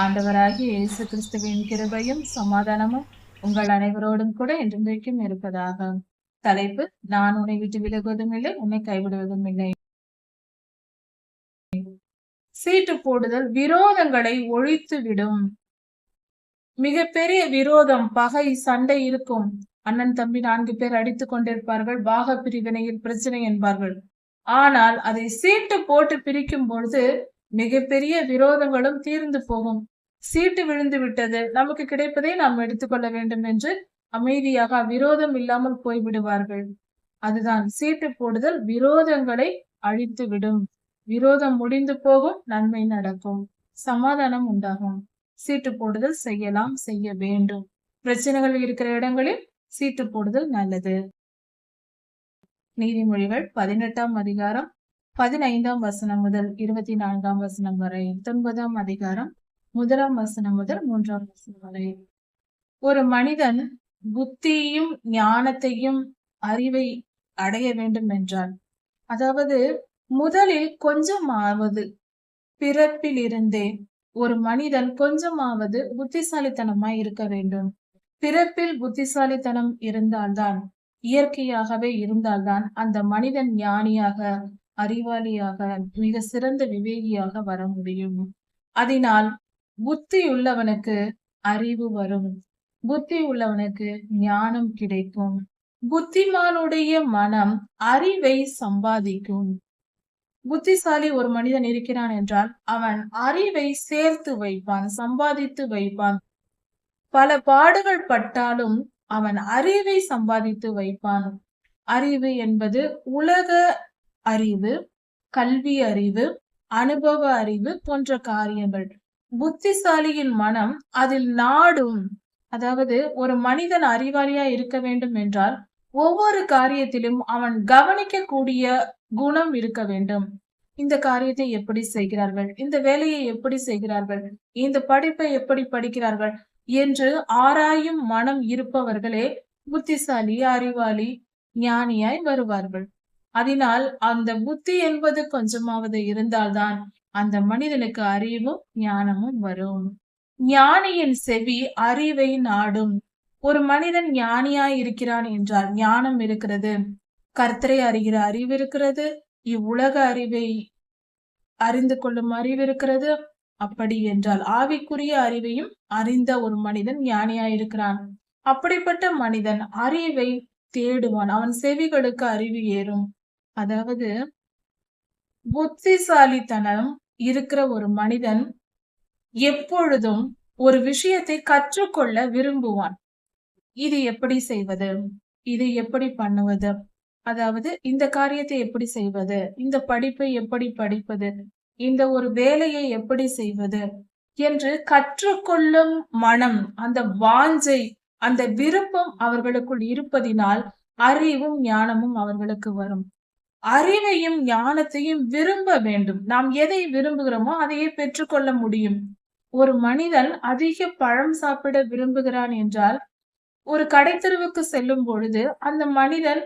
ஆண்டவராகிய இயேசு கிறிஸ்துவின் கிருபையும் சமாதானமும் உங்கள் அனைவரோடும் கூட என்றென்றைக்கும் இருப்பதாக. தலைப்பு நான் உன்னை விட்டு விலகுவதும் இல்லை உன்னை கைவிடுவதும் இல்லை. சீட்டு போடுதல் விரோதங்களை ஒழித்து விடும். மிகப்பெரிய விரோதம் பகை சண்டை இருக்கும். அண்ணன் தம்பி நான்கு பேர் அடித்துக் கொண்டிருப்பார்கள் பாக பிரிவினையில் பிரச்சனை என்பார்கள். ஆனால் அதை சீட்டு போட்டு பிரிக்கும் பொழுது மிகப்பெரிய விரோதங்களும் தீர்ந்து போகும். சீட்டு விழுந்து விட்டது. நமக்கு கிடைப்பதை நாம் எடுத்துக்கொள்ள வேண்டும் என்று அமைதியாக விரோதம் இல்லாமல் போய்விடுவார்கள். அதுதான் சீட்டு போடுதல் விரோதங்களை அழித்து விடும் விரோதம் முடிந்து போகும் நன்மை நடக்கும். சமாதானம் உண்டாகும். சீட்டு போடுதல் செய்யலாம் செய்ய வேண்டும். பிரச்சனைகள் இருக்கிற இடங்களில் சீட்டு போடுதல் நல்லது. நீதிமொழிகள் பதினெட்டாம் அதிகாரம் பதினைந்தாம் வசனம் முதல் இருபத்தி நான்காம் வசனம் வரை பத்தொன்பதாம் அதிகாரம் முதலாம் வசனம் முதல் மூன்றாம் வசனம் வரை. ஒரு மனிதன் புத்தியும் ஞானத்தையும் அறிவை அடைய வேண்டும் என்றான் அதாவது முதலில் கொஞ்சமாவது பிறப்பில் இருந்தே ஒரு மனிதன் கொஞ்சமாவது புத்திசாலித்தனமாய் இருக்க வேண்டும். பிறப்பில் புத்திசாலித்தனம் இருந்தால்தான் இயற்கையாகவே இருந்தால்தான் அந்த மனிதன் ஞானியாக அறிவாளியாக மிக சிறந்த விவேகியாக வர முடியும். அதனால் புத்தி உள்ளவனுக்கு அறிவு வரும். புத்தி உள்ளவனுக்கு ஞானம் கிடைக்கும். புத்திமானுடைய மனம் அறிவை சம்பாதிக்கும். புத்திசாலி ஒரு மனிதன் இருக்கிறான் என்றால் அவன் அறிவை சேர்த்து வைப்பான் சம்பாதித்து வைப்பான். பல பாடுகள் பட்டாலும் அவன் அறிவை சம்பாதித்து வைப்பான். அறிவு என்பது உலக அறிவு கல்வி அறிவு அனுபவ அறிவு போன்ற காரியங்கள். புத்திசாலியின் மனம் அதில் நாடும். அதாவது ஒரு மனிதன் அறிவாளியா இருக்க வேண்டும் என்றால் ஒவ்வொரு காரியத்திலும் அவன் கவனிக்கக்கூடிய குணம் இருக்க வேண்டும். இந்த காரியத்தை எப்படி செய்கிறார்கள்? இந்த வேலையை எப்படி செய்கிறார்கள்? இந்த படிப்பை எப்படி படிக்கிறார்கள்? என்று ஆராயும் மனம் இருப்பவர்களே புத்திசாலி அறிவாளி ஞானியாய் வருவார்கள். அதனால் அந்த புத்தி என்பது கொஞ்சமாவது இருந்தால்தான் அந்த மனிதனுக்கு அறிவும் ஞானமும் வரும். ஞானியின் செவி அறிவை நாடும். ஒரு மனிதன் ஞானியாய் இருக்கிறான் என்றால் ஞானம் இருக்கிறது. கர்த்தரை அறிகிற அறிவு இருக்கிறது. இவ்வுலக அறிவை அறிந்து கொள்ளும் அறிவு இருக்கிறது. அப்படி என்றால் ஆவிக்குரிய அறிவையும் அறிந்த ஒரு மனிதன் ஞானியாய் இருக்கிறான். அப்படிப்பட்ட மனிதன் அறிவை தேடுவான். அவன் செவிகளுக்கு அறிவு ஏறும். அதாவது புத்திசாலித்தனம் இருக்கிற ஒரு மனிதன் எப்பொழுதும் ஒரு விஷயத்தை கற்றுக்கொள்ள விரும்புவான். இது எப்படி செய்வது? இது எப்படி பண்ணுவது? அதாவது இந்த காரியத்தை எப்படி செய்வது? இந்த படிப்பை எப்படி படிப்பது? இந்த ஒரு வேலையை எப்படி செய்வது? என்று கற்றுக்கொள்ளும் மனம் அந்த வாஞ்சை அந்த விருப்பம் அவர்களுக்குள் இருப்பதினால் அறிவும் ஞானமும் அவர்களுக்கு வரும். அறிவையும் ஞானத்தையும் விரும்ப வேண்டும். நாம் எதை விரும்புகிறோமோ அதையே பெற்றுக்கொள்ள முடியும். ஒரு மனிதன் அதிக பழம் சாப்பிட விரும்புகிறான் என்றால் ஒரு கடைத்தெருவுக்கு செல்லும் பொழுது அந்த மனிதன்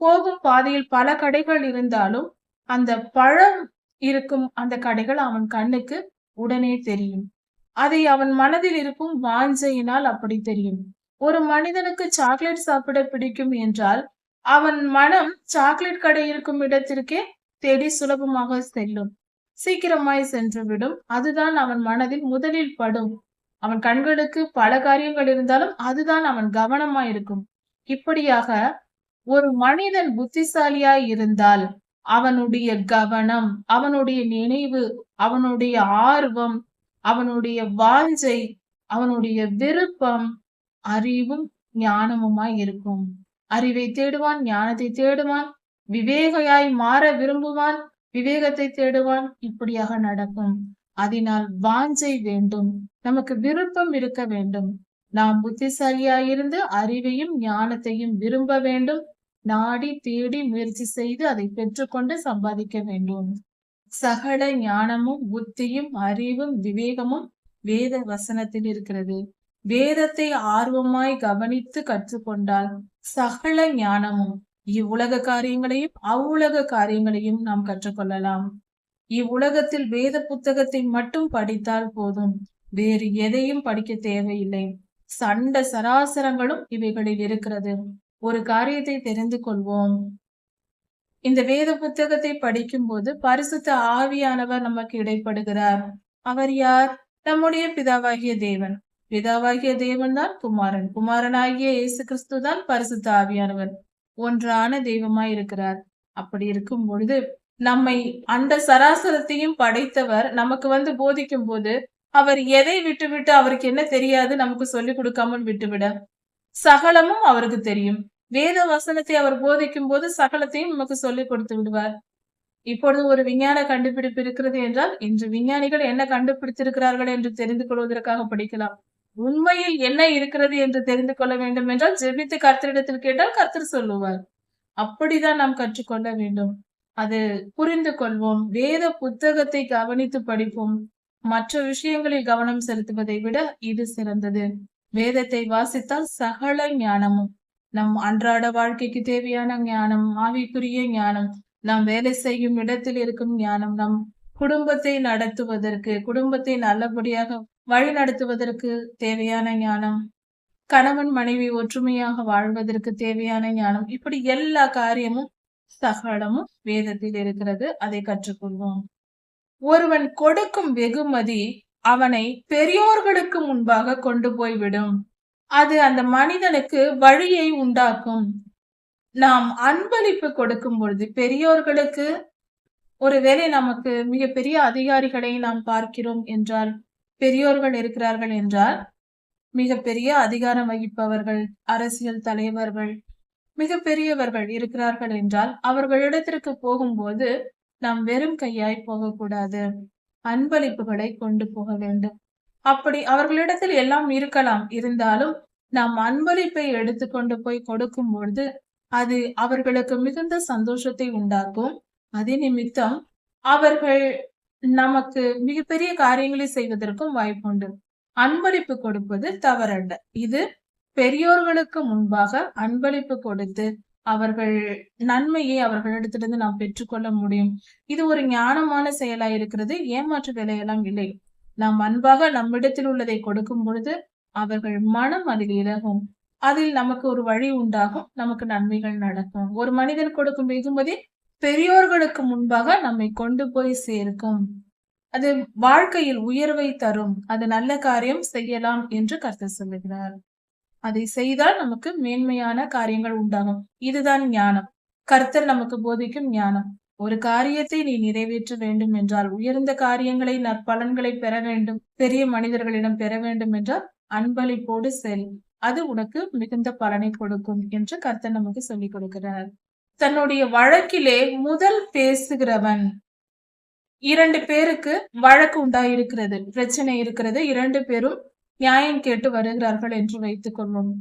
போகும் பாதையில் பல கடைகள் இருந்தாலும் அந்த பழம் இருக்கும் அந்த கடைகள் அவன் கண்ணுக்கு உடனே தெரியும். அதை அவன் மனதில் இருக்கும் வாஞ்சையினால் அப்படி தெரியும். ஒரு மனிதனுக்கு சாக்லேட் சாப்பிட பிடிக்கும் என்றால் அவன் மனம் சாக்லேட் கடை இருக்கும் இடத்திற்கே தேடி சுலபமாக செல்லும். சீக்கிரமாய் சென்றுவிடும். அதுதான் அவன் மனதில் முதலில் படும். அவன் கண்களுக்கு பல காரியங்கள் இருந்தாலும் அதுதான் அவன் கவனமாய் இருக்கும். இப்படியாக ஒரு மனிதன் புத்திசாலியாய் இருந்தால் அவனுடைய கவனம் அவனுடைய நினைவு அவனுடைய ஆர்வம் அவனுடைய வாஞ்சை அவனுடைய விருப்பம் அறிவும் ஞானமுமாய் இருக்கும். அறிவை தேடுவான் ஞானத்தை தேடுவான் விவேகையாய் மாற விரும்புவான் விவேகத்தை தேடுவான் இப்படியாக நடக்கும். அதனால் வாஞ்சை வேண்டும் நமக்கு விருப்பம் இருக்க வேண்டும். நாம் புத்திசாலியாயிருந்து அறிவையும் ஞானத்தையும் விரும்ப வேண்டும். நாடி தேடி முயற்சி செய்து அதை பெற்றுக்கொண்டு சம்பாதிக்க வேண்டும். சகல ஞானமும் புத்தியும் அறிவும் விவேகமும் வேத வசனத்தில் இருக்கிறது. வேதத்தை ஆர்வமாய் கவனித்து கற்றுக்கொண்டால் சகல ஞானமும் இவ்வுலக காரியங்களையும் அவ்வுலக காரியங்களையும் நாம் கற்றுக்கொள்ளலாம். இவ்வுலகத்தில் வேத புத்தகத்தை மட்டும் படித்தால் போதும். வேறு எதையும் படிக்க தேவையில்லை. சண்ட சராசரங்களும் இவைகளில் இருக்கிறது. ஒரு காரியத்தை தெரிந்து கொள்வோம். இந்த வேத புத்தகத்தை படிக்கும் போது பரிசுத்த ஆவியானவர் நமக்கு இடைப்படுகிறார். அவர் யார்? நம்முடைய பிதாவாகிய தேவன். பிதாவாகிய தேவன் தான் குமாரன். குமாரனாகிய இயேசு கிறிஸ்து தான் பரிசுத்த ஆவியானவர். ஒன்றான தெய்வமாய் இருக்கிறார் அப்படி இருக்கும் பொழுது நம்மை அந்த சராசரத்தையும் படைத்தவர் நமக்கு வந்து போதிக்கும் போது அவர் எதை விட்டுவிட்டு அவருக்கு என்ன தெரியாது நமக்கு சொல்லிக் கொடுக்காமல் விட்டுவிட. சகலமும் அவருக்கு தெரியும். வேத வசனத்தை அவர் போதிக்கும் போது சகலத்தையும் நமக்கு சொல்லிக் கொடுத்து விடுவார். இப்பொழுது ஒரு விஞ்ஞான கண்டுபிடிப்பு இருக்கிறது என்றால் இன்று விஞ்ஞானிகள் என்ன கண்டுபிடித்திருக்கிறார்கள் என்று தெரிந்து கொள்வதற்காக படிக்கலாம். உண்மையில் என்ன இருக்கிறது என்று தெரிந்து கொள்ள வேண்டும் என்றால் ஜெபித்து கர்த்தரிடத்தில் கேட்டால் கர்த்தர் சொல்லுவார். அப்படிதான் நாம் கற்றுக்கொள்ள வேண்டும். அது புரிந்து கொள்வோம். வேத புத்தகத்தை கவனித்து படிப்போம். மற்ற விஷயங்களில் கவனம் செலுத்துவதை விட இது சிறந்தது. வேதத்தை வாசித்தால் சகல ஞானமும் நம் அன்றாட வாழ்க்கைக்கு தேவையான ஞானம் ஆவிக்குரிய ஞானம் நாம் வேலை செய்யும் இடத்தில் இருக்கும் ஞானம் நம் குடும்பத்தை நடத்துவதற்கு குடும்பத்தை நல்லபடியாக வழிநடத்துவதற்கு தேவையான ஞானம். கணவன் மனைவி ஒற்றுமையாக வாழ்வதற்கு தேவையான ஞானம். இப்படி எல்லா காரியமும் சகலமும் வேதத்தில் இருக்கிறது. அதை கற்றுக்கொள்வோம். ஒருவன் கொடுக்கும் வெகுமதி அவனை பெரியோர்களுக்கு முன்பாக கொண்டு போய்விடும் அது அந்த மனிதனுக்கு வழியை உண்டாக்கும். நாம் அன்பளிப்பு கொடுக்கும் பொழுது பெரியோர்களுக்கு ஒருவேளை நமக்கு மிகப்பெரிய அதிகாரிகளை நாம் பார்க்கிறோம் என்றால் பெரியோர்கள் இருக்கிறார்கள் என்றால் மிகப்பெரிய அதிகாரம் வகிப்பவர்கள் அரசியல் தலைவர்கள் மிகப்பெரியவர்கள் இருக்கிறார்கள் என்றால் அவர்களிடத்திற்கு போகும்போது நாம் வெறும் கையாய் போகக்கூடாது. அன்பளிப்புகளை கொண்டு போக வேண்டும். அப்படி அவர்களிடத்தில் எல்லாம் இருக்கலாம். இருந்தாலும் நாம் அன்பளிப்பை எடுத்துக்கொண்டு போய் கொடுக்கும் பொழுது அது அவர்களுக்கு மிகுந்த சந்தோஷத்தை உண்டாக்கும். அதே நிமித்தம் அவர்கள் நமக்கு மிகப்பெரிய காரியங்களை செய்வதற்கும் வாய்ப்புண்டு அன்பளிப்பு கொடுப்பது தவறல்ல. இது பெரியோர்களுக்கு முன்பாக அன்பளிப்பு கொடுத்து அவர்கள் நன்மையை அவர்களிடத்திலிருந்து நாம் பெற்றுக்கொள்ள முடியும். இது ஒரு ஞானமான செயலா இருக்கிறது. ஏமாற்று வேலையெல்லாம் இல்லை. நாம் அன்பாக நம்மிடத்தில் உள்ளதை கொடுக்கும் பொழுது அவர்கள் மனம் அதில் இலகும். அதில் நமக்கு ஒரு வழி உண்டாகும். நமக்கு நன்மைகள் நடக்கும். ஒரு மனிதன் கொடுக்கும் வெகுமதி பெரியோர்களுக்கு முன்பாக நம்மை கொண்டு போய் சேர்க்கும். அது வாழ்க்கையில் உயர்வை தரும். அது நல்ல காரியம் செய்யலாம் என்று கருத்து சொல்லுகிறார். அதை செய்தால் நமக்கு மேன்மையான காரியங்கள் உண்டாகும். இதுதான் ஞானம். கர்த்தர் நமக்கு போதிக்கும் ஞானம். ஒரு காரியத்தை நீ நிறைவேற்ற வேண்டும் என்றால் உயர்ந்த காரியங்களை நற்பலன்களை பெற வேண்டும். பெரிய மனிதர்களிடம் பெற வேண்டும் என்றால் அன்பளிப்போடு செல். அது உனக்கு மிகுந்த பலனை கொடுக்கும் என்று கர்த்தர் நமக்கு சொல்லிக் கொடுக்கிறார். தன்னுடைய வழக்கிலே முதல் பேசுகிறவன். இரண்டு பேருக்கு வழக்கு உண்டாயிருக்கிறது. பிரச்சனை இருக்கிறது. இரண்டு பேரும் நியாயம் கேட்டு வருகிறார்கள் என்று வைத்துக் கொள்வோம்.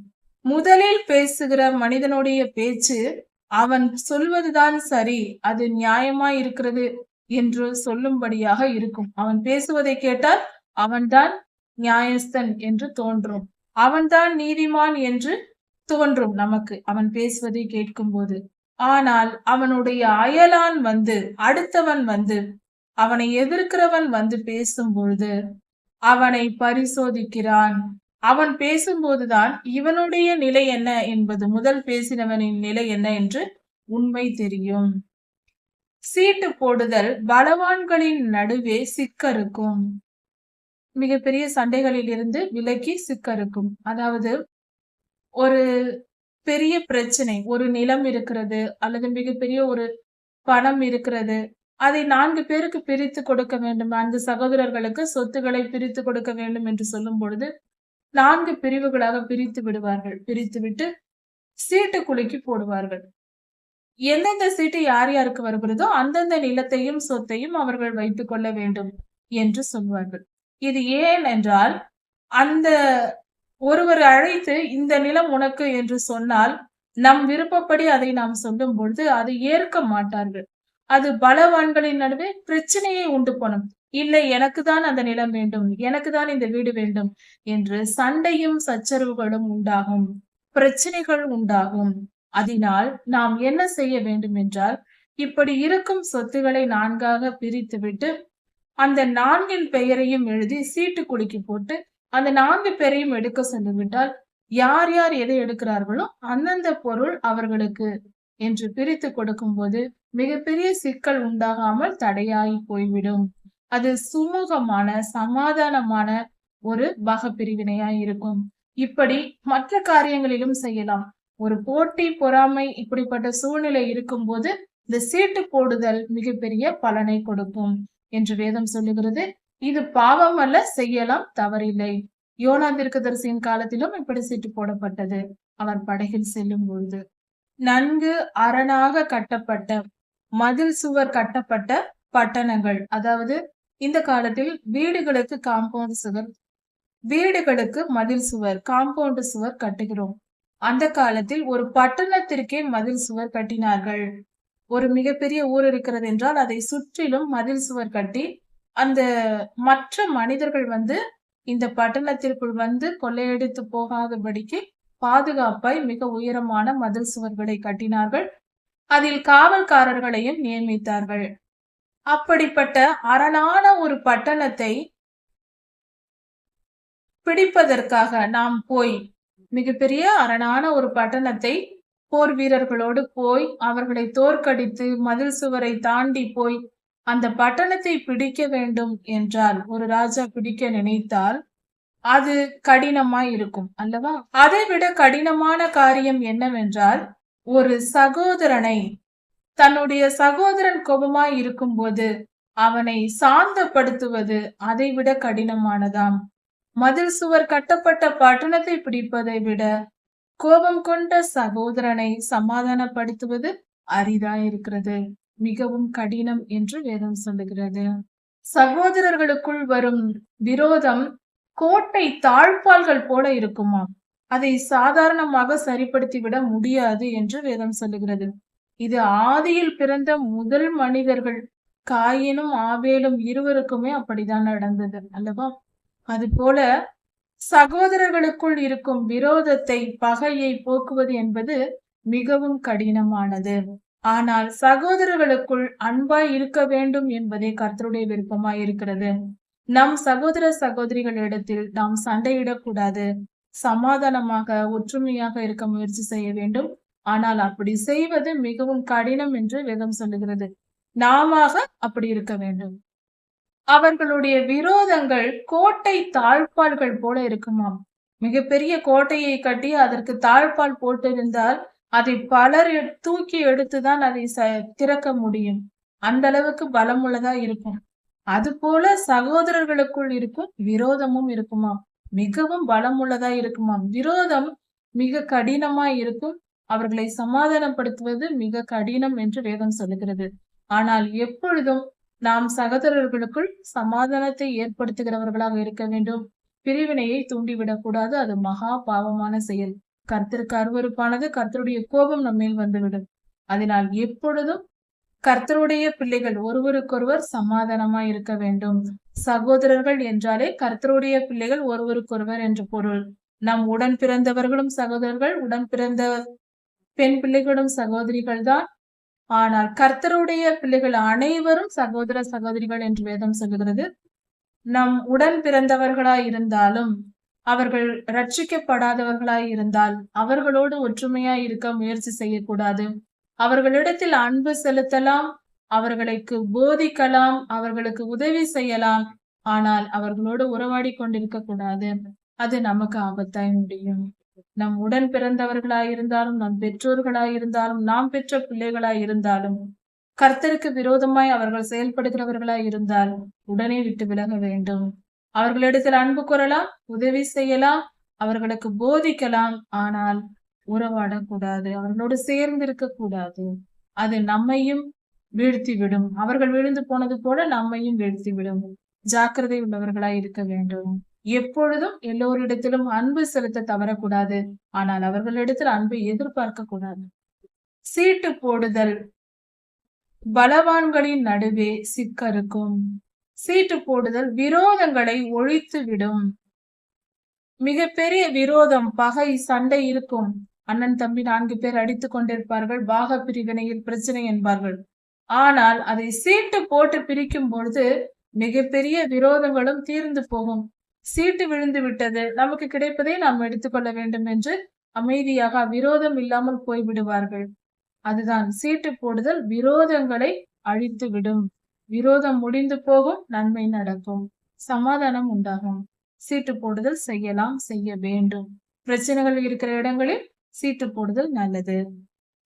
முதலில் பேசுகிற மனிதனுடைய பேச்சு அவன் சொல்வதுதான் சரி அது நியாயமா இருக்கிறது என்று சொல்லும்படியாக இருக்கும். அவன் பேசுவதை கேட்டால் அவன்தான் நியாயஸ்தன் என்று தோன்றும். அவன்தான் நீதிமான் என்று தோன்றும் நமக்கு. அவன் பேசுவதை கேட்கும் போது ஆனால் அவனுடைய அயலான் வந்து அடுத்தவன் வந்து அவனை எதிர்க்கிறவன் வந்து பேசும் பொழுது அவனை பரிசோதிக்கிறான். அவன் பேசும்போதுதான் இவனுடைய நிலை என்ன என்பது முதல் பேசினவனின் நிலை என்ன என்று உண்மை தெரியும். சீட்டு போடுதல் பலவான்களின் நடுவே சிக்கருக்கும். மிகப்பெரிய சண்டைகளில் இருந்து விலக்கி சிக்கருக்கும். அதாவது ஒரு பெரிய பிரச்சனை. ஒரு நிலம் இருக்கிறது அல்லது மிகப்பெரிய ஒரு பணம் இருக்கிறது. அதை நான்கு பேருக்கு பிரித்து கொடுக்க வேண்டும். அந்த சகோதரர்களுக்கு சொத்துக்களை பிரித்து கொடுக்க வேண்டும் என்று சொல்லும் பொழுது நான்கு பிரிவுகளாக பிரித்து விடுவார்கள். பிரித்து விட்டு சீட்டு குலுக்கி போடுவார்கள். எந்தெந்த சீட்டு யார் யாருக்கு வருகிறதோ அந்தந்த நிலத்தையும் சொத்தையும் அவர்கள் வைத்துக் கொள்ள வேண்டும் என்று சொல்வார்கள். இது ஏன் என்றால் அந்த ஒருவர் அழைத்து இந்த நிலம் உனக்கு என்று சொன்னால் நம் விருப்பப்படி அதை நாம் சொல்லும் பொழுது அதை ஏற்க மாட்டார்கள். அது பலவான்களின் நடுவே பிரச்சனையை உண்டு போனும் இல்லை எனக்கு தான் அந்த நிலம் வேண்டும். எனக்கு தான் இந்த வீடு வேண்டும் என்று சண்டையும் சச்சரவுகளும் உண்டாகும். பிரச்சனைகள் உண்டாகும். அதனால் நாம் என்ன செய்ய வேண்டும் என்றால் இப்படி இருக்கும் சொத்துக்களை நான்காக பிரித்துவிட்டு அந்த நான்கின் பெயரையும் எழுதி சீட்டு குலுக்கி போட்டு அந்த நான்கு பேரையும் எடுக்க சொல்லிவிட்டால் யார் யார் எதை எடுக்கிறார்களோ அந்தந்த பொருள் அவர்களுக்கு என்று பிரித்து கொடுக்கும்போது மிகப்பெரிய சிக்கல் உண்டாகாமல் தடையாகி போய்விடும். அது சுமூகமான சமாதானமான ஒரு பாக பிரிவினையாய் இருக்கும். இப்படி மற்ற காரியங்களிலும் செய்யலாம். ஒரு போட்டி பொறாமை இப்படிப்பட்ட சூழ்நிலை இருக்கும்போது இந்த சீட்டு போடுதல் மிகப்பெரிய பலனை கொடுக்கும் என்று வேதம் சொல்லுகிறது. இது பாவம் அல்ல செய்யலாம் தவறில்லை. யோனா தீர்க்கதரிசியின் காலத்திலும் இப்படி சீட்டு போடப்பட்டது. அவர் படகில் செல்லும் பொழுது நன்கு அரணாக கட்டப்பட்ட மதில் சுவர் கட்டப்பட்ட பட்டணங்கள். அதாவது இந்த காலத்தில் வீடுகளுக்கு காம்பவுண்ட் சுவர் வீடுகளுக்கு மதில் சுவர் காம்பவுண்ட் சுவர் கட்டுகிறோம். அந்த காலத்தில் ஒரு பட்டணத்திற்கே மதில் சுவர் கட்டினார்கள். ஒரு மிகப்பெரிய ஊர் இருக்கிறது என்றால் அதை சுற்றிலும் மதில் சுவர் கட்டி அந்த மற்ற மனிதர்கள் வந்து இந்த பட்டணத்திற்குள் வந்து கொள்ளையடித்து போகாதபடிக்கு பாதுகாப்பாய் மிக உயரமான மதில் சுவர்களை கட்டினார்கள். அதில் காவல்காரர்களையும் நியமித்தார்கள். அப்படிப்பட்ட அரணான ஒரு பட்டணத்தை பிடிப்பதற்காக நாம் போய் மிகப்பெரிய அரணான ஒரு பட்டணத்தை போர் வீரர்களோடு போய் அவர்களை தோற்கடித்து மதில் சுவரை தாண்டி போய் அந்த பட்டணத்தை பிடிக்க வேண்டும் என்றால் ஒரு ராஜா பிடிக்க நினைத்தால் அது கடினமாய் இருக்கும் அல்லவா? அதை விட கடினமான காரியம் என்னவென்றால் ஒரு சகோதரனை தன்னுடைய சகோதரன் கோபமாய் இருக்கும்போது அவனை சாந்தப்படுத்துவது அதை விட கடினமானதாம். மதில் சுவர் கட்டப்பட்ட பட்டணத்தை பிடிப்பதை விட கோபம் கொண்ட சகோதரனை சமாதானப்படுத்துவது அரிதா இருக்கிறது மிகவும் கடினம் என்று வேதம் சொல்லுகிறது. சகோதரர்களுக்குள் வரும் விரோதம் கோட்டை தாழ்பால்கள் போல இருக்குமாம் அதை சாதாரணமாக சரிப்படுத்தி விட முடியாது என்று வேதம் சொல்லுகிறது. இது ஆதியில் பிறந்த முதல் மனிதர்கள் காயினும் ஆவேலும் இருவருக்குமே அப்படிதான் நடந்தது அல்லவா? அது போல சகோதரர்களுக்குள் இருக்கும் விரோதத்தை பகையை போக்குவது என்பது மிகவும் கடினமானது. ஆனால் சகோதரர்களுக்குள் அன்பாய் இருக்க வேண்டும் என்பதே கர்த்தருடைய விருப்பமாய் இருக்கிறது. நம் சகோதர சகோதரிகளிடத்தில் நாம் சண்டையிடக்கூடாது. சமாதானமாக ஒற்றுமையாக இருக்க முயற்சி செய்ய வேண்டும். ஆனால் அப்படி செய்வது மிகவும் கடினம் என்று வேதம் சொல்லுகிறது. நாம அப்படி இருக்க வேண்டும். அவர்களுடைய விரோதங்கள் கோட்டை தாழ்பால்கள் போல இருக்குமாம். மிகப்பெரிய கோட்டையை கட்டி அதற்கு தாழ்பால் போட்டிருந்தால் அதை பலர் தூக்கி எடுத்துதான் அதை திறக்க முடியும். அந்த அளவுக்கு பலமுள்ளதா இருக்கும். அது போல சகோதரர்களுக்குள் இருக்கும் விரோதமும் இருக்குமாம். மிகவும் பலமுள்ளதா இருக்குமாம். விரோதம் மிக கடினமா இருக்கும். அவர்களை சமாதானப்படுத்துவது மிக கடினம் என்று வேதம் சொல்லுகிறது. ஆனால் எப்பொழுதும் நாம் சகோதரர்களுக்குள் சமாதானத்தை ஏற்படுத்துகிறவர்களாக இருக்க வேண்டும். பிரிவினையை தூண்டிவிடக் கூடாது அது மகா பாவமான செயல். கர்த்தருக்கு அருவறுப்பானது கர்த்தருடைய கோபம் நம்மேல் வந்துவிடும். அதனால் எப்பொழுதும் கர்த்தருடைய பிள்ளைகள் ஒருவருக்கொருவர் சமாதானமா இருக்க வேண்டும். சகோதரர்கள் என்றாலே கர்த்தருடைய பிள்ளைகள் ஒருவருக்கொருவர் என்று பொருள். நம் உடன் பிறந்தவர்களும் சகோதரர்கள் உடன் பிறந்த பெண் பிள்ளைகளும் சகோதரிகள் தான். ஆனால் கர்த்தருடைய பிள்ளைகள் அனைவரும் சகோதர சகோதரிகள் என்று வேதம் சொல்கிறது நம் உடன் பிறந்தவர்களாய் இருந்தாலும் அவர்கள் ரட்சிக்கப்படாதவர்களாய் இருந்தால் அவர்களோடு ஒற்றுமையாய் இருக்க முயற்சி செய்யக்கூடாது. அவர்களிடத்தில் அன்பு செலுத்தலாம் அவர்களுக்கு போதிக்கலாம் அவர்களுக்கு உதவி செய்யலாம். ஆனால் அவர்களோடு உறவாடி கொண்டிருக்க கூடாது. அது நமக்கு ஆபத்தாய் முடியும். நம் உடன் பிறந்தவர்களாய் இருந்தாலும் நம் பெற்றோர்களாய் இருந்தாலும் நாம் பெற்ற பிள்ளைகளாய் இருந்தாலும் கர்த்தருக்கு விரோதமாய் அவர்கள் செயல்படுகிறவர்களாய் இருந்தால் உடனே விட்டு விலக வேண்டும். அவர்களிடத்தில் அன்பு கூறலாம் உதவி செய்யலாம் அவர்களுக்கு போதிக்கலாம். ஆனால் உறவாடக்கூடாது அவர்களோடு சேர்ந்து இருக்கக்கூடாது அது நம்மையும் வீழ்த்தி விடும் அவர்கள் விழுந்து போனது போல நம்மையும் வீழ்த்தி விடும் ஜாக்கிரதை உள்ளவர்களாய் இருக்க வேண்டும். எப்பொழுதும் எல்லோரிடத்திலும் அன்பு செலுத்த தவறக்கூடாது. ஆனால் அவர்களிடத்தில் அன்பை எதிர்பார்க்க கூடாது சீட்டு போடுதல். பலவான்களின் நடுவே சிக்கருக்கும். சீட்டு போடுதல் விரோதங்களை ஒழித்து விடும் மிகப்பெரிய விரோதம் பகை சண்டை இருக்கும். அண்ணன் தம்பி நான்கு பேர் அடித்துக் கொண்டிருப்பார்கள். பாக பிரிவினையில் பிரச்சனை என்பார்கள். ஆனால் அதை சீட்டு போட்டு பிரிக்கும் பொழுது மிகப்பெரிய விரோதங்களும் தீர்ந்து போகும். சீட்டு விழுந்து விட்டது. நமக்கு கிடைப்பதை நாம் எடுத்துக்கொள்ள வேண்டும் என்று அமைதியாக விரோதம் இல்லாமல் போய்விடுவார்கள். அதுதான் சீட்டு போடுதல் விரோதங்களை அழித்து விடும் விரோதம் முடிந்து போகும் நன்மை நடக்கும். சமாதானம் உண்டாகும். சீட்டு போடுதல் செய்யலாம் செய்ய வேண்டும். பிரச்சனைகள் இருக்கிற இடங்களில் சீட்டு போடுதல் நல்லது.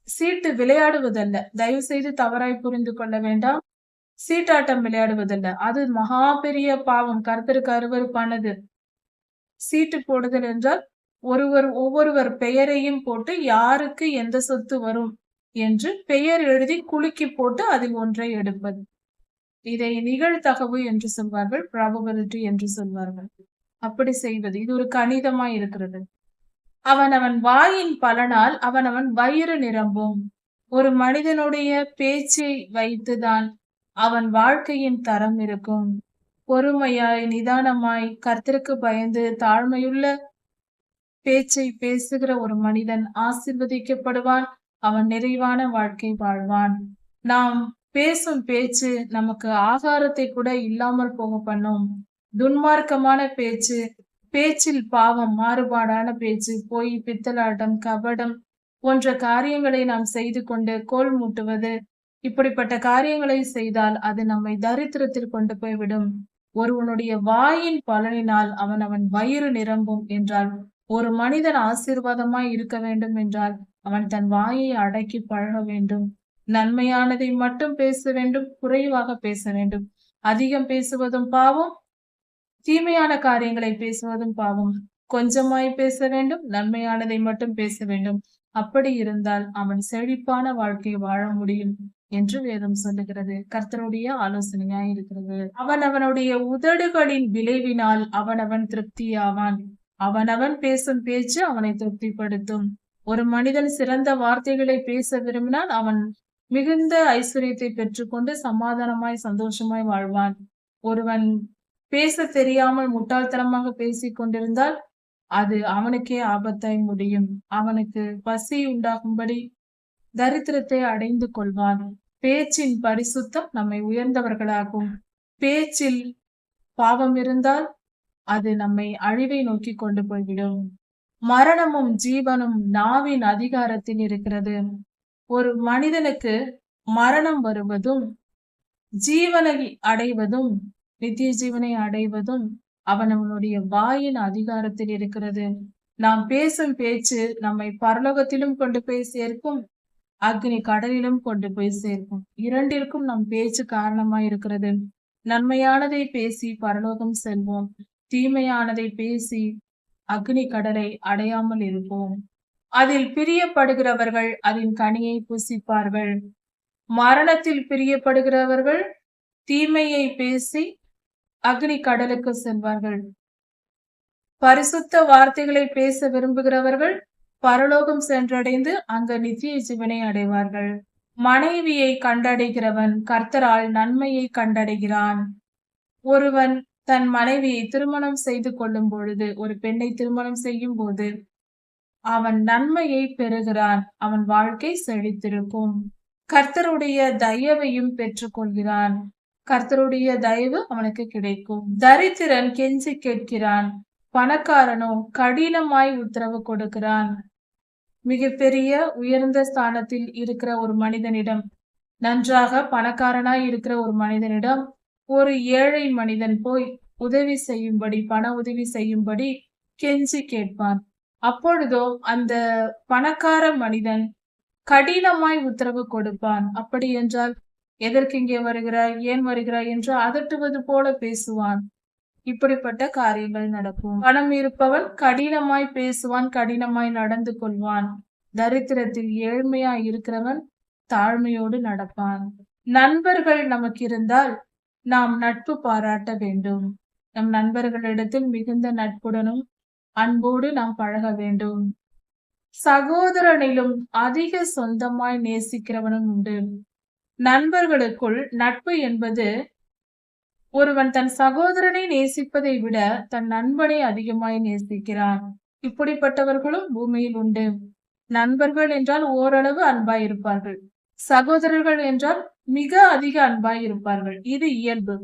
சீட்டு விளையாடுவதல்ல. தயவு செய்து தவறாய் புரிந்து கொள்ள வேண்டாம். சீட்டாட்டம் விளையாடுவதல்ல. அது மகா பெரிய பாவம். கருத்தருக்கு அருவறுப்பானது சீட்டு போடுதல் என்றால் ஒருவர் ஒவ்வொருவர் பெயரையும் போட்டு யாருக்கு எந்த சொத்து வரும் என்று பெயர் எழுதி குலுக்கி போட்டு அதில் ஒன்றை எடுப்பது. இதை நிகழ்தகவு என்று சொல்வார்கள் ப்ராபபிலிட்டி என்று சொல்வார்கள். அப்படி செய்வது இது ஒரு கணிதமாய் இருக்கிறது. அவன் அவன் வாயின் பலனால் அவன் அவன் வயிறு நிரம்பும். ஒரு மனிதனுடைய பேச்சை வைத்துதான் அவன் வாழ்க்கையின் தரம் இருக்கும். பொறுமையாய் நிதானமாய் கர்த்தருக்கு பயந்து தாழ்மையுள்ள பேச்சை பேசுகிற ஒரு மனிதன் ஆசிர்வதிக்கப்படுவான். அவன் நிறைவான வாழ்க்கை வாழ்வான். நாம் பேசும் பேச்சு நமக்கு ஆகாரத்தை கூட இல்லாமல் போக பண்ணும். துன்மார்க்கமான பேச்சு பேச்சில் பாவம் மாறுபாடான பேச்சு பொய் பித்தலாட்டம் கபடம் போன்ற காரியங்களை நாம் செய்து கொண்டு கோல் மூட்டுவது. இப்படிப்பட்ட காரியங்களை செய்தால் அது நம்மை தரித்திரத்தில் கொண்டு போய்விடும். ஒருவனுடைய வாயின் பலனினால் அவன் அவன் வயிறு நிரம்பும் என்றால் ஒரு மனிதன் ஆசீர்வாதமாய் இருக்க வேண்டும் என்றால் அவன் தன் வாயை அடக்கி பழக வேண்டும். நன்மையானதை மட்டும் பேச வேண்டும் குறைவாக பேச வேண்டும். அதிகம் பேசுவதும் பாவம் தீமையான காரியங்களை பேசுவதும் பாவம். கொஞ்சமாய் பேச வேண்டும் நன்மையானதை மட்டும் பேச வேண்டும். அப்படி இருந்தால் அவன் செழிப்பான வாழ்க்கையை வாழ முடியும் என்று வேதம் சொல்லுகிறது. கர்த்தருடைய ஆலோசனையாய் இருக்கிறது. அவன் அவனுடைய உதடுகளின் விளைவினால் அவனவன் திருப்தியாவான். அவனவன் பேசும் பேச்சு அவனை திருப்திப்படுத்தும். ஒரு மனிதன் சிறந்த வார்த்தைகளை பேச விரும்பினால் அவன் மிகுந்த ஐஸ்வர்யத்தை பெற்றுக்கொண்டு சமாதானமாய் சந்தோஷமாய் வாழ்வான் ஒருவன். பேச தெரியாமல் முட்டாள்தனமாக பேசிக் கொண்டிருந்தால் அது அவனுக்கே ஆபத்தாய் முடியும். அவனுக்கு பசி உண்டாகும்படி தரித்திரத்தை அடைந்து கொள்வான். பேச்சின் பரிசுத்தம் நம்மை உயர்ந்தவர்களாகும். பேச்சில் பாவம் இருந்தால் அது நம்மை அழிவை நோக்கி கொண்டு போய்விடும். மரணமும் ஜீவனும் நாவின் அதிகாரத்தில் இருக்கிறது. ஒரு மனிதனுக்கு மரணம் வருவதும் ஜீவனை அடைவதும் நித்திய ஜீவனை அடைவதும் அவன் அவனுடைய வாயின் அதிகாரத்தில் இருக்கிறது. நாம் பேசும் பேச்சு நம்மை பரலோகத்திலும் கொண்டு போய் சேர்க்கும் அக்னி கடலிலும் கொண்டு போய் சேர்க்கும். இரண்டிற்கும் நம் பேச்சு காரணமாய் இருக்கிறது. நன்மையானதை பேசி பரலோகம் செல்வோம். தீமையானதை பேசி அக்னி கடலை அடையாமல் இருப்போம். அதில் பிரியப்படுகிறவர்கள் அதன் கனியை புசிப்பார்கள். மரணத்தில் பிரியப்படுகிறவர்கள் தீமையை பேசி அக்னி கடலுக்கு செல்வார்கள். பரிசுத்த வார்த்தைகளை பேச விரும்புகிறவர்கள் பரலோகம் சென்றடைந்து அங்க நித்திய ஜீவனை அடைவார்கள். மனைவியை கண்டடைகிறவன் கர்த்தரால் நன்மையை கண்டடைகிறான். ஒருவன் தன் மனைவியை திருமணம் செய்து கொள்ளும் பொழுது ஒரு பெண்ணை திருமணம் செய்யும் போது அவன் நன்மையை பெறுகிறான் அவன் வாழ்க்கை செழித்திருக்கும். கர்த்தருடைய தயவையும் பெற்றுக்கொள்கிறான். கர்த்தருடைய தயவு அவனுக்கு கிடைக்கும். தரித்திரன் கெஞ்சி கேட்கிறான். பணக்காரனோ கடினமாய் உத்தரவு கொடுக்கிறான். மிகப்பெரிய உயர்ந்த ஸ்தானத்தில் இருக்கிற ஒரு மனிதனிடம் நன்றாக பணக்காரனாய் இருக்கிற ஒரு மனிதனிடம் ஒரு ஏழை மனிதன் போய் உதவி செய்யும்படி பண உதவி செய்யும்படி கெஞ்சி கேட்பான். அப்பொழுதோ அந்த பணக்கார மனிதன் கடினமாய் உத்தரவு கொடுப்பான். அப்படி என்றால் எதற்கு இங்கே வருகிறாய்? ஏன் வருகிறாய்? என்று அதட்டுவது போல பேசுவான். இப்படிப்பட்ட காரியங்கள் நடக்கும். பணம் இருப்பவன் கடினமாய் பேசுவான் கடினமாய் நடந்து கொள்வான். தரித்திரத்தில் ஏழ்மையாய் இருக்கிறவன் தாழ்மையோடு நடப்பான். நண்பர்கள் நமக்கு இருந்தால் நாம் நட்பு பாராட்ட வேண்டும். நம் நண்பர்களிடத்தில் மிகுந்த நட்புடனும் அன்போடு நாம் பழக வேண்டும். சகோதரனிலும் அதிக சொந்தமாய் நேசிக்கிறவனும் உண்டு. நண்பர்களுக்குள் நட்பு என்பது ஒருவன் தன் சகோதரனை நேசிப்பதை விட தன் நண்பனை அதிகமாய் நேசிக்கிறான். இப்படிப்பட்டவர்களும் பூமியில் உண்டு. நண்பர்கள் என்றால் ஓரளவு அன்பாய் இருப்பார்கள். சகோதரர்கள் என்றால் மிக அதிக அன்பாய் இருப்பார்கள். இது இயல்பு.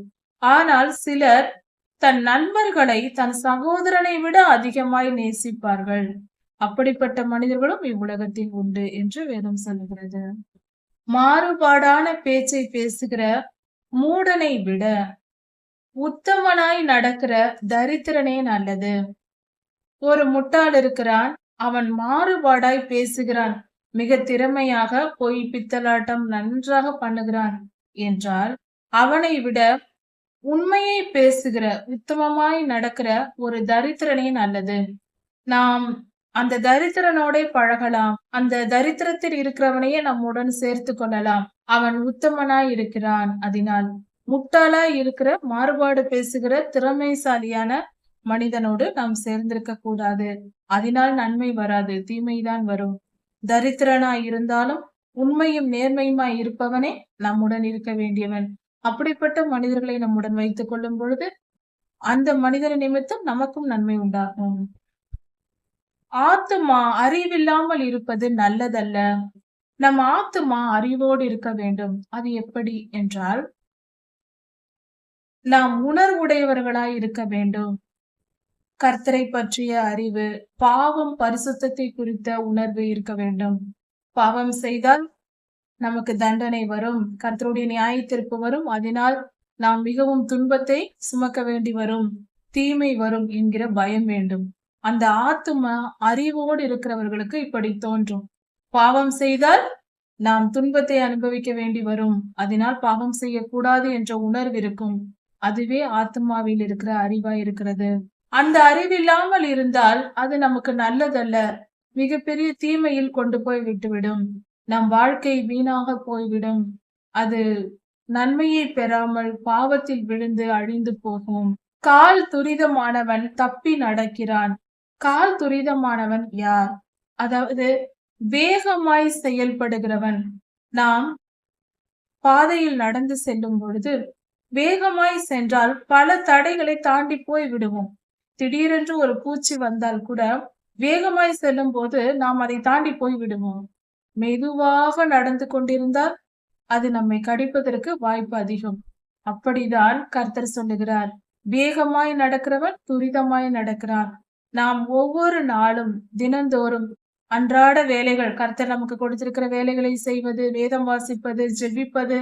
ஆனால் சிலர் தன் நண்பர்களை தன் சகோதரனை விட அதிகமாய் நேசிப்பார்கள். அப்படிப்பட்ட மனிதர்களும் இவ்வுலகத்தில் உண்டு என்று வேதம் சொல்லுகிறது. மாறுபாடான பேச்சை பேசுகிற மூடனை விட உத்தமனாய் நடக்கிற தரித்திரனே நல்லது. ஒரு முட்டாள் இருக்கிறான் அவன் மாறுபாடாய் பேசுகிறான் மிக திறமையாக பொய் பித்தலாட்டம் நன்றாக பண்ணுகிறான் என்றால் அவனை விட உண்மையை பேசுகிற உத்தமமாய் நடக்கிற ஒரு தரித்திரனே நல்லது. நாம் அந்த தரித்திரனோட பழகலாம். அந்த தரித்திரத்தில் இருக்கிறவனையே நம்முடன் சேர்த்து கொள்ளலாம். அவன் உத்தமனாய் இருக்கிறான். அதனால் முட்டாளாய் இருக்கிற மாறுபாடு பேசுகிற திறமைசாலியான மனிதனோடு நாம் சேர்ந்திருக்க கூடாது. அதனால் நன்மை வராது. தீமைதான் வரும். தரித்திரனாய் இருந்தாலும் உண்மையும் நேர்மையுமாய் இருப்பவனே நம்முடன் இருக்க வேண்டியவன். அப்படிப்பட்ட மனிதர்களை நம்முடன் வைத்துக் கொள்ளும் பொழுது அந்த மனிதர் நிமித்தம் நமக்கும் நன்மை உண்டாகும். ஆத்துமா அறிவில்லாமல் இருப்பது நல்லதல்ல. நம் ஆத்துமா அறிவோடு இருக்க வேண்டும். அது எப்படி என்றால் நாம் உணர்வுடையவர்களாய் இருக்க வேண்டும். கர்த்தரை பற்றிய அறிவு பாவம் பரிசுத்தத்தை குறித்த உணர்வு இருக்க வேண்டும். பாவம் செய்தால் நமக்கு தண்டனை வரும். கர்த்தருடைய நியாய தீர்ப்பு வரும். அதனால் நாம் மிகவும் துன்பத்தை சுமக்க வேண்டி வரும். தீமை வரும் என்கிற பயம் வேண்டும். அந்த ஆத்துமா அறிவோடு இருக்கிறவர்களுக்கு இப்படி தோன்றும். பாவம் செய்தால் நாம் துன்பத்தை அனுபவிக்க வேண்டி வரும். அதனால் பாவம் செய்யக்கூடாது என்ற உணர்வு இருக்கும். அதுவே ஆத்மாவில் இருக்கிற அறிவா இருக்கிறது. அந்த அறிவில்லாமல் இருந்தால் அது நமக்கு நல்லதல்ல. மிகப்பெரிய தீமையில் கொண்டு போய் விட்டுவிடும். நம் வாழ்க்கை வீணாக போய்விடும். அது நன்மையை பெறாமல் பாவத்தில் விழுந்து அழிந்து போகும். கால் துரிதமானவன் தப்பி நடக்கிறான். கால் துரிதமானவன் யார்? அதாவது வேகமாய் செயல்படுகிறவன். நாம் பாதையில் நடந்து செல்லும் பொழுது வேகமாய் சென்றால் பல தடைகளை தாண்டி போய் விடுவோம். திடீரென்று ஒரு பூச்சி வந்தால் கூட வேகமாய் செல்லும் போது நாம் அதை தாண்டி போய் விடுவோம். மெதுவாக நடந்து கொண்டிருந்தால் அது நம்மை கடிப்பதற்கு வாய்ப்பு அதிகம். அப்படிதான் கர்த்தர் சொல்லுகிறார். வேகமாய் நடக்கிறவன் துரிதமாய் நடக்கிறான். நாம் ஒவ்வொரு நாளும் தினந்தோறும் அன்றாட வேலைகள் கர்த்தர் நமக்கு கொடுத்திருக்கிற வேலைகளை செய்வது வேதம் வாசிப்பது ஜெபிப்பது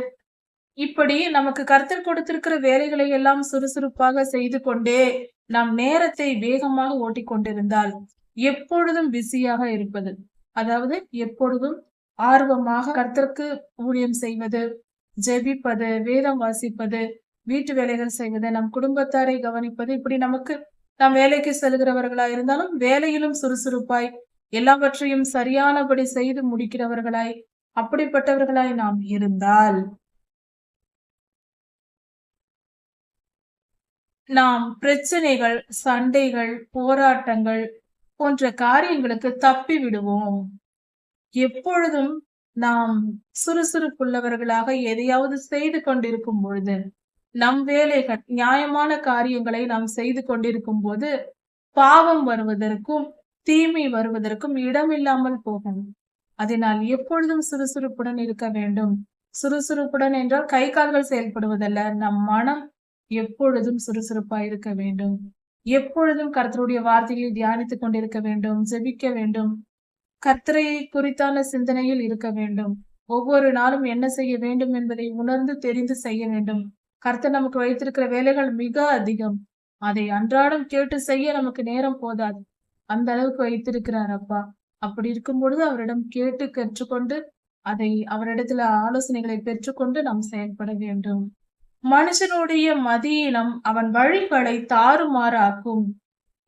இப்படி நமக்கு கர்த்தர் கொடுத்திருக்கிற வேலைகளை எல்லாம் சுறுசுறுப்பாக செய்து கொண்டே நம் நேரத்தை வேகமாக ஓட்டிக்கொண்டிருந்தால் எப்பொழுதும் பிஸியாக இருப்பது. அதாவது எப்பொழுதும் ஆர்வமாக கர்த்தருக்கு ஊழியம் செய்வது ஜெபிப்பது வேதம் வாசிப்பது வீட்டு வேலைகள் செய்வது நம் குடும்பத்தாரை கவனிப்பது இப்படி நமக்கு நாம் வேலைக்கு செல்கிறவர்களா இருந்தாலும் வேலையிலும் சுறுசுறுப்பாய் எல்லாவற்றையும் சரியானபடி செய்து முடிக்கிறவர்களாய் அப்படிப்பட்டவர்களாய் நாம் இருந்தால். நாம் பிரச்சனைகள் சண்டைகள் போராட்டங்கள் போன்ற காரியங்களுக்கு தப்பி விடுவோம். எப்பொழுதும் நாம் சுறுசுறுப்புள்ளவர்களாக எதையாவது செய்து கொண்டிருக்கும் பொழுது நம் வேலைகள் நியாயமான காரியங்களை நாம் செய்து கொண்டிருக்கும் போது பாவம் வருவதற்கும் தீமை வருவதற்கும் இடமில்லாமல் போகும். அதனால் எப்பொழுதும் சுறுசுறுப்புடன் இருக்க வேண்டும். சுறுசுறுப்புடன் என்றால் கை கால்கள் செயல்படுவதல்ல. நம் மனம் எப்பொழுதும் சுறுசுறுப்பாய் இருக்க வேண்டும். எப்பொழுதும் கர்த்தருடைய வார்த்தைகளை தியானித்துக் கொண்டிருக்க வேண்டும் ஜெபிக்க வேண்டும். கர்த்தரை குறித்தான சிந்தனையில் இருக்க வேண்டும். ஒவ்வொரு நாளும் என்ன செய்ய வேண்டும் என்பதை உணர்ந்து தெரிந்து செய்ய வேண்டும். கர்த்தர் நமக்கு வைத்திருக்கிற வேலைகள் மிக அதிகம். அதை அன்றாடம் கேட்டு செய்ய நமக்கு நேரம் போதாது. அந்த அளவுக்கு வைத்திருக்கிறார் அப்பா. அப்படி இருக்கும் பொழுது அவரிடம் கேட்டு கற்றுக்கொண்டு அதை அவரிடத்துல ஆலோசனைகளை பெற்றுக்கொண்டு நாம் செயல்பட வேண்டும். மனுஷனுடைய மதியினம் அவன் வழிகளை தாறுமாறாக்கும்.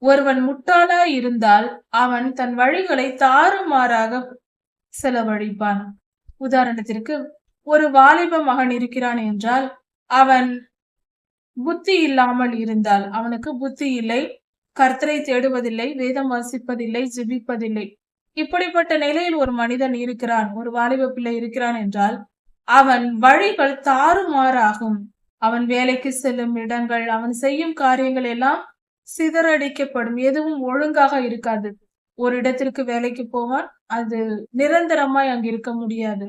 ஒருவன் முட்டாளா இருந்தால் அவன் தன் வழிகளை தாறுமாறாக செலவழிப்பான். உதாரணத்திற்கு ஒரு வாலிப மகன் இருக்கிறான் என்றால் அவன் புத்தி இல்லாமல் இருந்தால் அவனுக்கு புத்தி இல்லை கர்த்தரை தேடுவதில்லை வேதம் வாசிப்பதில்லை ஜிபிப்பதில்லை. இப்படிப்பட்ட நிலையில் ஒரு மனிதன் இருக்கிறான் ஒரு வாலிப பிள்ளை இருக்கிறான் என்றால் அவன் வழிகள் தாறுமாறாகும். அவன் வேலைக்கு செல்லும் இடங்கள் அவன் செய்யும் காரியங்கள் எல்லாம் சிதறடிக்கப்படும் எதுவும் ஒழுங்காக இருக்காது. ஒரு இடத்திற்கு வேலைக்கு போவான் அது நிரந்தரமாய் அங்கு இருக்க முடியாது.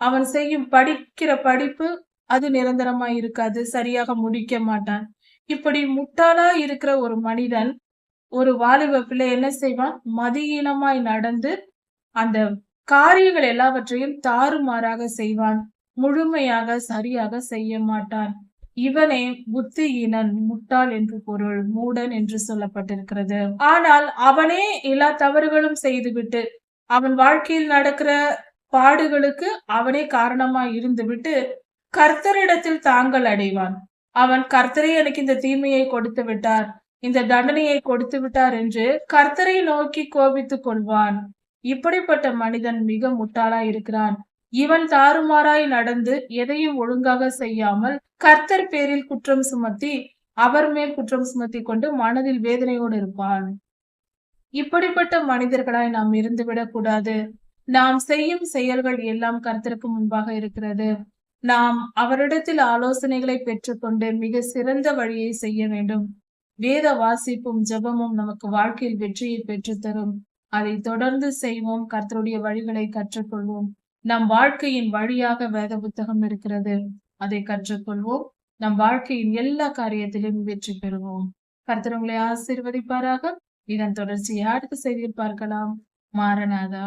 அவன் செய்யும் படிக்கிற படிப்பு அது நிரந்தரமாய் இருக்காது சரியாக முடிக்க மாட்டான். இப்படி முட்டாளா இருக்கிற ஒரு மனிதன் ஒரு வாலிப பிள்ளை என்ன செய்வான்? மதியீனமாய் நடந்து அந்த காரியங்கள் எல்லாவற்றையும் தாறுமாறாக செய்வான். முழுமையாக சரியாக செய்ய மாட்டான். இவனே புத்தியினன் முட்டாள் என்று பொருள் மூடன் என்று சொல்லப்பட்டிருக்கிறது. ஆனால் அவனே எல்லா தவறுகளும் செய்துவிட்டு அவன் வாழ்க்கையில் நடக்கிற பாடுகளுக்கு அவனே காரணமாய் இருந்துவிட்டு கர்த்தரிடத்தில் தாங்கள் அடைவான். அவன் கர்த்தரே எனக்கு இந்த தீமையை கொடுத்து விட்டார் இந்த தண்டனையை கொடுத்து விட்டார் என்று கர்த்தரை நோக்கி கோபித்துக் கொள்வான். இப்படிப்பட்ட மனிதன் மிக முட்டாளா இருக்கிறான். இவன் தாறுமாறாய் நடந்து எதையும் ஒழுங்காக செய்யாமல் கர்த்தர் பேரில் குற்றம் சுமத்தி அவர் மேல் குற்றம் சுமத்தி கொண்டு மனதில் வேதனையோடு இருப்பான். இப்படிப்பட்ட மனிதர்களாய் நாம் இருந்துவிடக் கூடாது. நாம் செய்யும் செயல்கள் எல்லாம் கர்த்தருக்கு முன்பாக இருக்கிறது. நாம் அவரிடத்தில் ஆலோசனைகளை பெற்றுக்கொண்டு மிக சிறந்த வழியை செய்ய வேண்டும். வேத வாசிப்பும் ஜெபமும் நமக்கு வாழ்க்கையில் வெற்றியை பெற்றுத்தரும். அதை தொடர்ந்து செய்வோம். கர்த்தருடைய வழிகளை கற்றுக்கொள்வோம். நம் வாழ்க்கையின் வழியாக வேத புத்தகம் இருக்கிறது. அதை கற்றுக்கொள்வோம். நம் வாழ்க்கையின் எல்லா காரியத்திலும் வெற்றி பெறுவோம். கர்த்தர் உங்களை ஆசீர்வதிப்பாராக. இதன் தொடர்ச்சியை அடுத்த செய்தியில் பார்க்கலாம். மாரநாதா